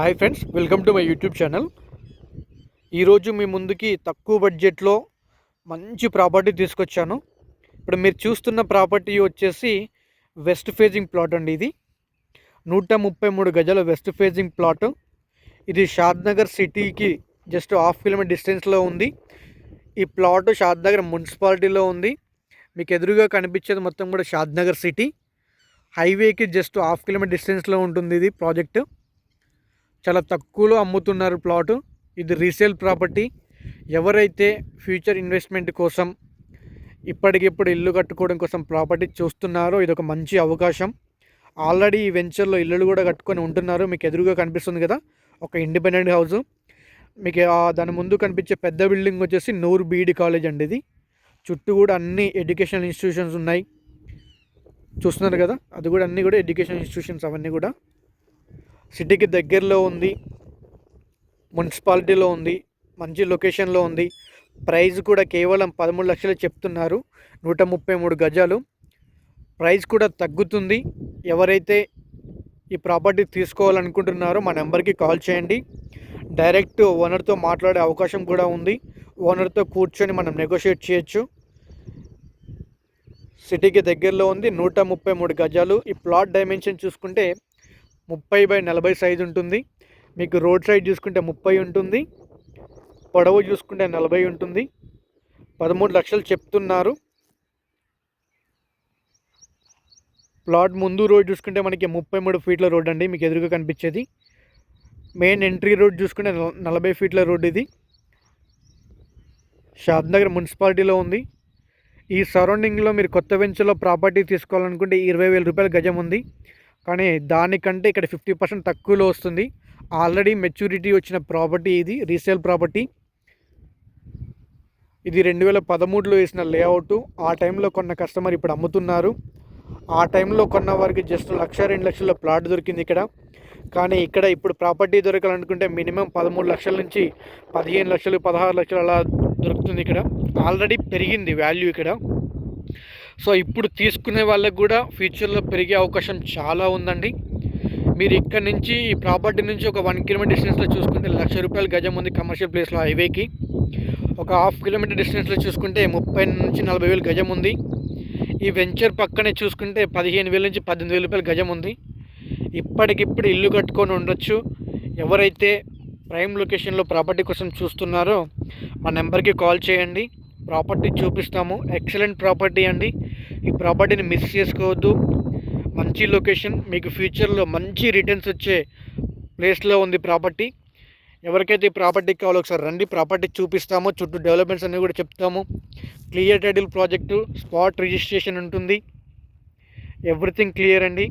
Hi friends welcome to my YouTube channel ఈరోజు మీ ముందుకి తక్కువ బడ్జెట్లో మంచి ప్రాపర్టీ తీసుకొచ్చాను. ఇప్పుడు మీరు చూస్తున్న ప్రాపర్టీ వచ్చేసి వెస్ట్ ఫేజింగ్ ప్లాట్ అండి ఇది. నూట ముప్పై మూడు గజాల వెస్ట్ ఫేజింగ్ ప్లాట్ ఇది షాద్నగర్ సిటీకి జస్ట్ హాఫ్ కిలోమీటర్ డిస్టెన్స్లో ఉంది. ఈ ప్లాట్ షాద్నగర్ మున్సిపాలిటీలో ఉంది. మీకు ఎదురుగా కనిపించేది మొత్తం కూడా షాద్నగర్ సిటీ. హైవేకి జస్ట్ హాఫ్ కిలోమీటర్ డిస్టెన్స్లో ఉంటుంది ఇది ప్రాజెక్టు చాలా తక్కువలో అమ్ముతున్నారు ప్లాటు. ఇది రీసేల్ ప్రాపర్టీ. ఎవరైతే ఫ్యూచర్ ఇన్వెస్ట్మెంట్ కోసం ఇప్పటికిప్పుడు ఇల్లు కట్టుకోవడం కోసం ప్రాపర్టీ చూస్తున్నారో ఇది ఒక మంచి అవకాశం. ఆల్రెడీ ఈ వెంచర్లో ఇల్లులు కూడా కట్టుకొని ఉంటున్నారు. మీకు ఎదురుగా కనిపిస్తుంది కదా ఒక ఇండిపెండెంట్ హౌస్. మీకు దాని ముందు కనిపించే పెద్ద బిల్డింగ్ వచ్చేసి నూరు బీఈడి కాలేజ్ అండి ఇది. చుట్టూ కూడా అన్ని ఎడ్యుకేషనల్ ఇన్స్టిట్యూషన్స్ ఉన్నాయి. చూస్తున్నారు కదా అది కూడా అన్నీ కూడా ఎడ్యుకేషన్ ఇన్స్టిట్యూషన్స్ అవన్నీ కూడా. సిటీకి దగ్గరలో ఉంది మున్సిపాలిటీలో ఉంది మంచి లొకేషన్లో ఉంది. ప్రైస్ కూడా కేవలం పదమూడు లక్షలు చెప్తున్నారు నూట ముప్పై మూడు గజాలు. ప్రైస్ కూడా తగ్గుతుంది. ఎవరైతే ఈ ప్రాపర్టీ తీసుకోవాలనుకుంటున్నారో మా నెంబర్కి కాల్ చేయండి. డైరెక్ట్ ఓనర్తో మాట్లాడే అవకాశం కూడా ఉంది. ఓనర్తో కూర్చొని మనం నెగోషియేట్ చేయొచ్చు. సిటీకి దగ్గరలో ఉంది నూట ముప్పై మూడు గజాలు. ఈ ప్లాట్ డైమెన్షన్ చూసుకుంటే ముప్పై బై నలభై సైజు ఉంటుంది. మీకు రోడ్ సైడ్ చూసుకుంటే ముప్పై ఉంటుంది. పొడవు చూసుకుంటే నలభై ఉంటుంది. పదమూడు లక్షలు చెప్తున్నారు. ప్లాట్ ముందు రోడ్ చూసుకుంటే మనకి ముప్పై మూడు ఫీట్ల రోడ్ అండి. మీకు ఎదురుగా కనిపించేది. మెయిన్ ఎంట్రీ రోడ్ చూసుకుంటే నలభై ఫీట్ల రోడ్ ఇది. షాద్నగర్ మున్సిపాలిటీలో ఉంది. ఈ సరౌండింగ్లో మీరు కొత్త వెంచర్లో ప్రాపర్టీ తీసుకోవాలనుకుంటే ఇరవై వేల రూపాయల గజం ఉంది. కానీ దానికంటే ఇక్కడ ఫిఫ్టీ పర్సెంట్ తక్కువలో వస్తుంది. ఆల్రెడీ మెచ్యూరిటీ వచ్చిన ప్రాపర్టీ ఇది రీసేల్ ప్రాపర్టీ. ఇది రెండు వేల పదమూడులో వేసిన లేఅవుట్. ఆ టైంలో కొన్న కస్టమర్ ఇప్పుడు అమ్ముతున్నారు. ఆ టైంలో కొన్న వారికి జస్ట్ లక్ష రెండు లక్షల ప్లాట్ దొరికింది ఇక్కడ. కానీ ఇక్కడ ఇప్పుడు ప్రాపర్టీ దొరకాలనుకుంటే మినిమం పదమూడు లక్షల నుంచి పదిహేను లక్షలు పదహారు లక్షలు అలా దొరుకుతుంది ఇక్కడ. ఆల్రెడీ పెరిగింది వాల్యూ ఇక్కడ. సో ఇప్పుడు తీసుకునే వాళ్ళకు కూడా ఫ్యూచర్లో పెరిగే అవకాశం చాలా ఉందండి. మీరు ఇక్కడ నుంచి ఈ ప్రాపర్టీ నుంచి ఒక వన్ కిలోమీటర్ డిస్టెన్స్లో చూసుకుంటే లక్ష రూపాయల గజం ఉంది కమర్షియల్ ప్లేస్లో హైవేకి. ఒక హాఫ్ కిలోమీటర్ డిస్టెన్స్లో చూసుకుంటే ముప్పై నుంచి నలభై వేలు గజం ఉంది. ఈ వెంచర్ పక్కనే చూసుకుంటే పదిహేను వేల నుంచి పద్దెనిమిది వేల రూపాయల గజం ఉంది. ఇప్పటికిప్పుడు ఇల్లు కట్టుకొని ఉండొచ్చు. ఎవరైతే ప్రైమ్ లొకేషన్లో ప్రాపర్టీ కోసం చూస్తున్నారో మా నెంబర్కి కాల్ చేయండి. ప్రాపర్టీ చూపిస్తాము. ఎక్సలెంట్ ప్రాపర్టీ అండి. ఈ ప్రాపర్టీని మిస్ చేసుకోవద్దు. మంచి లొకేషన్ మీకు ఫ్యూచర్లో మంచి రిటర్న్స్ వచ్చే ప్లేస్లో ఉంది ప్రాపర్టీ. ఎవరికైతే ఈ ప్రాపర్టీ కావాలో ఒకసారి రండి. ప్రాపర్టీ చూపిస్తాము. చుట్టూ డెవలప్మెంట్స్ అన్నీ కూడా చెప్తాము. Clear title project spot registration ఉంటుంది. ఎవ్రీథింగ్ క్లియర్ అండి.